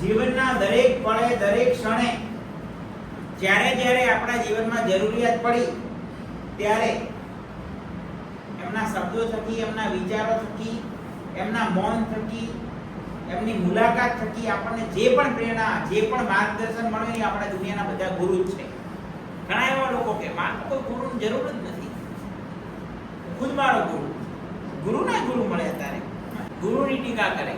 જીવનના દરેક પળે, દરેક ક્ષણે જ્યારે જ્યારે આપણા જીવનમાં જરૂરિયાત પડી, ત્યારે એમના શબ્દો થકી, એમના વિચારો થકી, એમના મૌન થકી, એમની મુલાકાત થકી આપણને જે પણ પ્રેરણા, જે પણ માર્ગદર્શન મળે એ આપણા દુનિયાના બધા ગુરુ છે. ઘણા એવા લોકો કે, મારે કોઈ ગુરુની જરૂર જ નથી. ખુદ મારો ગુરુ. ગુરુના ગુરુ મળે અત્યારે. ગુરુની ટીકા કરે.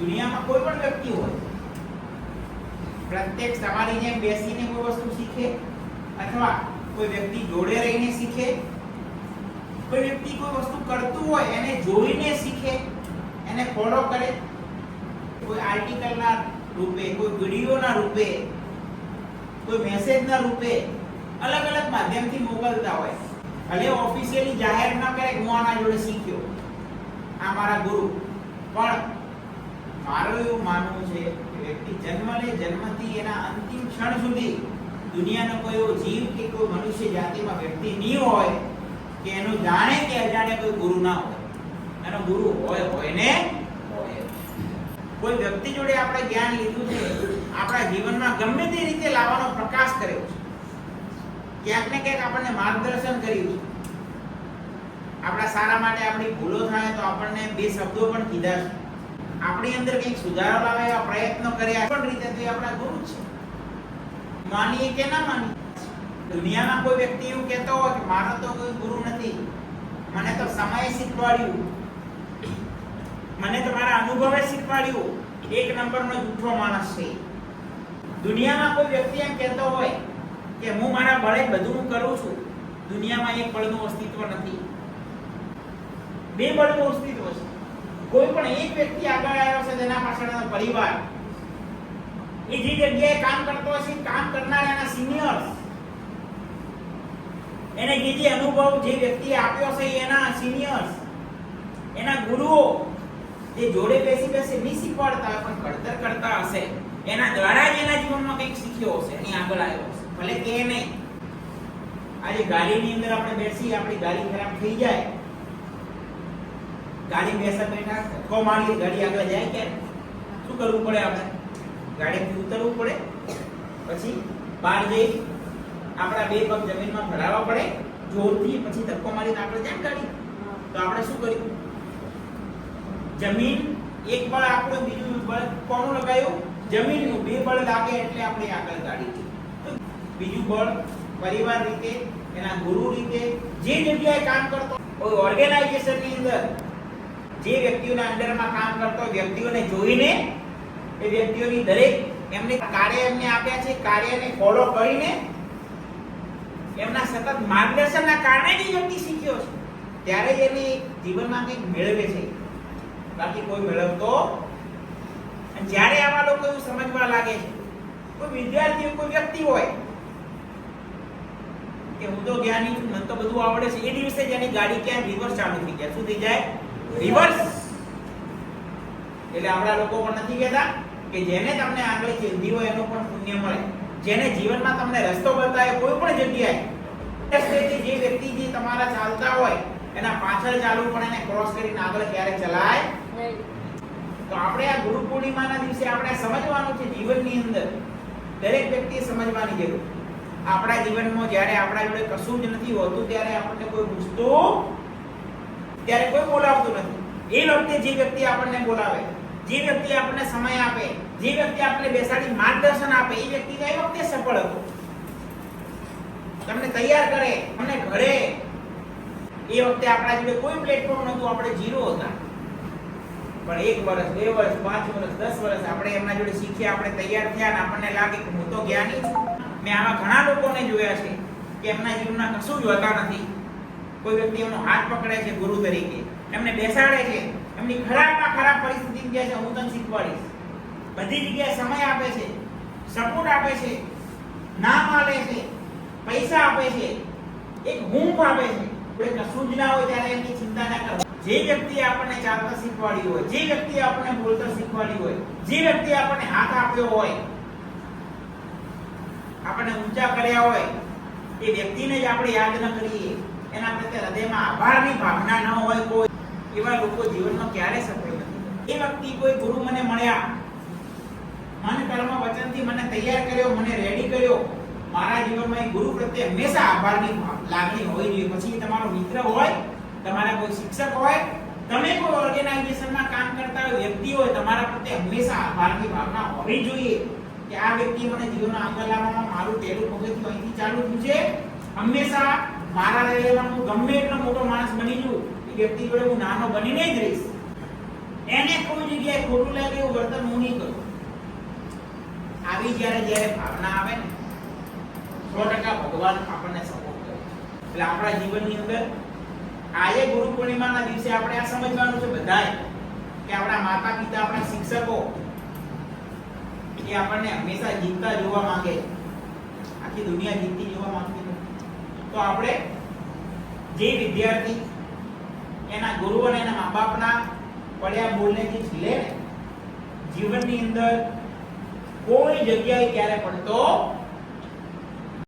દુનિયામાં કોઈ પણ વ્યક્તિ હોય પ્રત્યક્ષ તમારી જેમ બેસીને કોઈ વસ્તુ શીખે અથવા કોઈ વ્યક્તિ જોડે રહીને શીખે, કોઈ વ્યક્તિ કોઈ વસ્તુ કરતું હોય એને જોઈને શીખે, એને ફોલો કરે, કોઈ આર્ટિકલના રૂપે, કોઈ વિડીયોના રૂપે, કોઈ મેસેજના રૂપે, અલગ અલગ માધ્યમથી મોકલતા હોય. ભલે ઓફિશિયલી જાહેર ન કરે, હું આના જોડે શીખ્યો. આ મારા ગુરુ. પણ મારું એવું માનવું છે કે વ્યક્તિ જન્મ લે, જન્મથી એના અંતિમ ક્ષણ સુધી દુનિયાનો કોઈ એવો જીવ કે કોઈ મનુષ્ય જાતિમાં વ્યક્તિ નહીં હોય કે એનું જાણે કે અજાણે કોઈ ગુરુ ના હોય. એનો ગુરુ હોય હોય ને કોઈ વ્યક્તિ જોડે આપણે જ્ઞાન લીધું છે, આપણા જીવનમાં ગમે તે રીતે લાવવાનો પ્રકાશ કર્યો છે. ક્યાંક ને ક્યાંક આપણને માર્ગદર્શન કર્યું છે. આપણા સારા માટે આપણી ભૂલો થાય તો આપણને બે શબ્દો પણ કીધા છે. આપણી અંદર કંઈક સુધારો લાવે પ્રયત્નો કર્યા પણ રીતે તો આપણા ગુરુ છે. માનીએ કે ના માનીએ? દુનિયામાં કોઈ વ્યક્તિ એવું કહેતો હોય કે મારો તો કોઈ ગુરુ નથી. મને તો સમયે શીખવાડ્યું. મને તો મારા અનુભવે શીખવાડ્યું. એક નંબરનો જૂઠો માણસ છે. દુનિયામાં કોઈ વ્યક્તિ એમ કહેતો હોય કે હું મારા બળે બધું હું કરું છું. દુનિયામાં એક બળનું અસ્તિત્વ નથી. બે બળનું અસ્તિત્વ છે. કોઈ પણ એક વ્યક્તિ આગળ આવ્યો છે તેના પાછળનો પરિવાર. એ જે જગ્યાએ કામ કરતો હશે, કામ કરનાર એના સિનિયર્સ એને જે જે અનુભવ જે વ્યક્તિએ આપ્યો છે એના સિનિયર્સ એના ગુરુઓ જે જોડે બેસી બેસી નહીં શીખવાડતા પણ ઘડતર કરતા હશે. એના દ્વારા જ એના જીવનમાં કંઈક શીખ્યો હશે એની આગળ આવ્યો હશે. ભલે કે નહીં. આજે ગાડીની અંદર આપણે બેસી આપણી ગાડી ખરાબ થઈ જાય. ગાડી બેસા બેઠા ધક્કો મારી ગાડી આગળ જાય કે શું કરવું પડે આપણે? ગાડીથી ઉતરવું પડે, પછી બહાર જઈ આપણા બે પગ જમીનમાં ભરાવવા પડે, જોરથી પછી ધક્કો મારીને આપણે જાય ગાડી. તો આપણે શું કર્યું? જમીન એક બળ આપણું, બીજું બળ કોનું લગાયું? જમીનનું. બે બળ લાગે એટલે આપણે આગળ ગાડી બીજું બળ પરિવાર રીતે, એના ગુરુ રીતે, જે જગ્યાએ કામ કરતો ઓર્ગેનાઇઝેશનની અંદર જે વ્યક્તિઓના અંડરમાં કામ કરતો વ્યક્તિઓને જોઈને એ વ્યક્તિઓની દરેક એમને કાર્ય એમને આપ્યા છે, કાર્યને ફોલો કરીને એમના સતત માર્ગદર્શનના કારણે જ વ્યક્તિ શીખ્યો છે. ત્યારે જ એની જીવનમાં કંઈક મેળવે છે. બાકી કોઈ મેળવતો જ્યારે આવા લોકો એવું સમજવા લાગે છે, કોઈ વિદ્યાર્થી કોઈ વ્યક્તિ હોય, કે હું તો જ્ઞાની છું, મને તો બધું આવડે છે, એ દિવસે જ એની ગાડી ક્યાં રિવર્સ ચાલુ થઈ જાય. શું થઈ જાય? રિવર્સ એટલે આપણા લોકો પણ નથી કહેતા કે જેને તમને આગળ ચીંધી હોય એનો પણ પુણ્ય મળે. જેને જીવનમાં તમને રસ્તો બતાવે કોઈ પણ જગ્યાએ જે વ્યક્તિ જે તમારા ચાલતા હોય એના પાછળ ચાલવું પણ એને ક્રોસ કરીને આગળ ક્યારે ચલાય? તો આપણે આ ગુરુ પૂર્ણિમાના દિવસે આપણે સમજવાનું છે જીવનની અંદર. દરેક વ્યક્તિએ સમજવાની જરૂર. આપણા જીવનમાં જ્યારે આપણા જોડે કશું જ નથી હોતું ત્યારે આપણને કોઈ પૂછતું ત્યારે કોઈ બોલાવતું નથી. એ વખતે જે વ્યક્તિ આપણને બોલાવે, જે વ્યક્તિ આપણને સમય આપે, જે વ્યક્તિ આપણને બેસાડી માર્ગદર્શન આપે, એ વ્યક્તિ એ વખતે સફળ હતો. તમને તૈયાર કરે, તમને ઘડે એ વખતે આપણા જોડે કોઈ પ્લેટફોર્મ નહોતું, આપણે ઝીરો હતા. પણ એક વર્ષ, બે વર્ષ, પાંચ વર્ષ, દસ વર્ષ આપણે એમના જોડે શીખ્યા, આપણે તૈયાર થયા અને આપણને લાગે કે હું તો જ્ઞાની છું. મેં આવા ઘણા લોકોને જોયા છે કે એમના જીવનમાં કશું હોતા નથી. કોઈ વ્યક્તિ એમનો હાથ પકડે છે ગુરુ તરીકે, એમને બેસાડે છે, એમની ખરાબમાં ખરાબ પરિસ્થિતિ કહે છે, હું તને શીખવાડીશ. બધી જગ્યાએ સમય આપે છે, સપોર્ટ આપે છે, નામ આપે છે, પૈસા આપે છે, એક હુંફ આપે છે. કોઈ કશું જ ના હોય ત્યારે એમની ચિંતા ના કરો. જે વ્યક્તિ આપણને ચાલતા શીખવાડી હોય, જે વ્યક્તિ આપણને બોલતા શીખવાડી હોય, જે વ્યક્તિ આપણને હાથ આપ્યો હોય, આપણને ઊંચા કર્યા હોય, એ વ્યક્તિને જ આપણે યાદ ન કરીએ. એના પ્રત્યે હૃદયમાં આભારની ભાવના ન હોય કોઈ, એવા લોકો જીવનમાં ક્યારે સફળ નથી. એ વ્યક્તિ કોઈ ગુરુ મને મળ્યા, મન કર્મ વચનથી મને તૈયાર કર્યો, મને રેડી કર્યો, મારા જીવનમાં એ ગુરુ પ્રત્યે હંમેશા આભારની લાગણી હોવી જોઈએ. પછી તમારો મિત્ર હોય, તમારા કોઈ શિક્ષક હોય, તમે કોઈ ઓર્ગેનાઇઝેશનમાં કામ કરતા હોય, વ્યક્તિ હોય, તમારા પ્રત્યે હંમેશા આભારની ભાવના હોવી જોઈએ કે આ વ્યક્તિ મને જીવનમાં આગળ લાવવામાં મારું પહેલું પગથિયું અહીંથી ચાલુ થયું છે. હંમેશા મારા લેવલમાં હું ગમે એટલો મોટો માણસ બની જઉં, એ વ્યક્તિ જોડે હું નાનો બનીને જ રહીશ. એને કોઈ જગ્યાએ ખોટું લાગે એવું વર્તન હું નહીં કરું. આવી જ્યારે જ્યારે ભાવના આવે ને, સો ટકા ભગવાન આપણને સપોર્ટ કરે એટલે આપણા જીવનની અંદર આજે ગુરુ પૂર્ણિમાના દિવસે આપણે આ સમજવાનું છે બધાએ કે આપણા માતા પિતા, આપણા શિક્ષકો એ આપણને હંમેશા જીતતા જોવા માંગે આખી દુનિયા જીતતી જોવા નથી તો આપણે જે વિદ્યાર્થી એના ગુરુ અને એના મા બાપના પડ્યા બોલને જે લે જીવનની અંદર કોઈ જગ્યાએ ક્યારે પડતો